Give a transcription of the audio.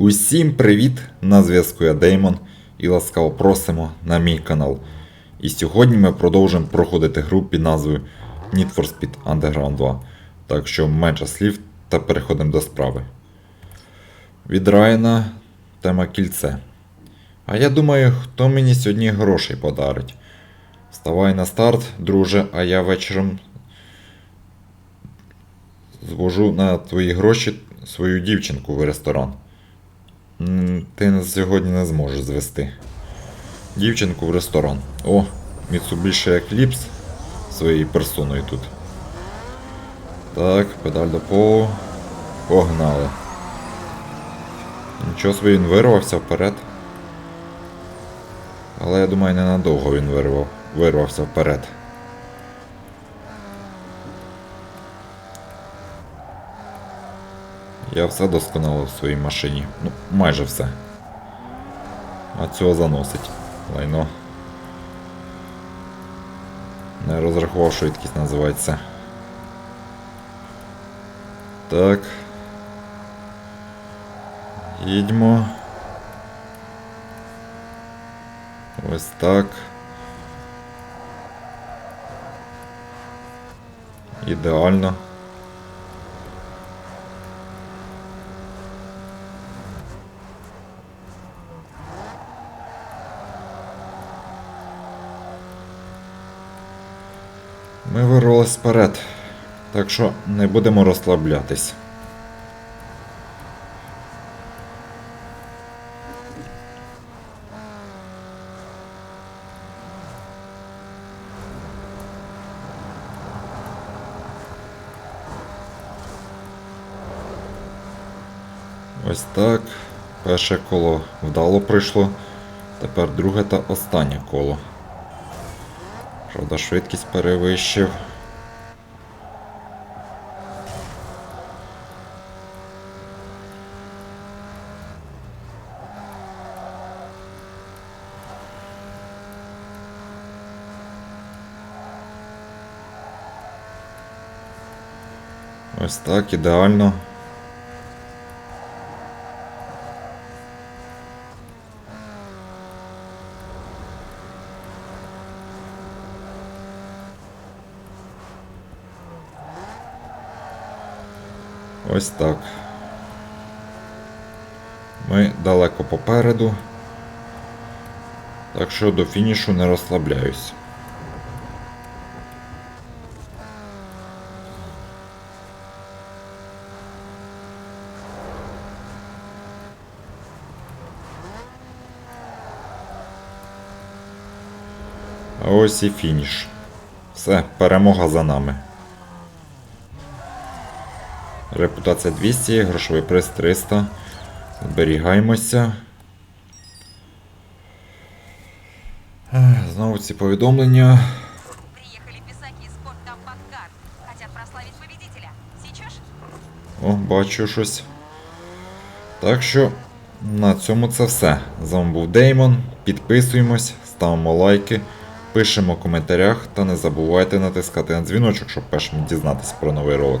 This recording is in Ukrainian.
Усім привіт! На зв'язку я Деймон і ласкаво просимо на мій канал. І сьогодні ми продовжимо проходити гру під назвою Need for Speed Underground 2. Так що менше слів та переходимо до справи. Від Райана тема кільце. А я думаю, хто мені сьогодні грошей подарить. Вставай на старт, друже, а я вечором звожу на твої гроші свою дівчинку в ресторан. Ти нас сьогодні не зможеш звести. Дівчинку в ресторан. О, Mitsubishi Eclipse своєю персоною тут. Так, педаль до полу. Погнали. Нічого собі він вирвався вперед. Але я думаю, ненадовго він вирвав, вирвався вперед. Я все досконало в своїй машині. Ну, майже все. А цього заносить. Лайно. Не розрахував швидкість називається. Так. Їдьмо. Ось так. Ідеально. Ми вирвались вперед, так що не будемо розслаблятись. Ось так. Перше коло вдало пройшло. Тепер друге та останнє коло. Правда, швидкість перевищив. Ось так, ідеально. Ось так. Ми далеко попереду. Так що до фінішу не розслабляюсь. А ось і фініш. Все, перемога за нами. Репутація 200, грошовий приз 300. Зберігаємося. Знову ці повідомлення. О, бачу щось. Так що на цьому це все. З вами був Деймон. Підписуємось, ставимо лайки, пишемо в коментарях та не забувайте натискати на дзвіночок, щоб першим дізнатися про новий ролик.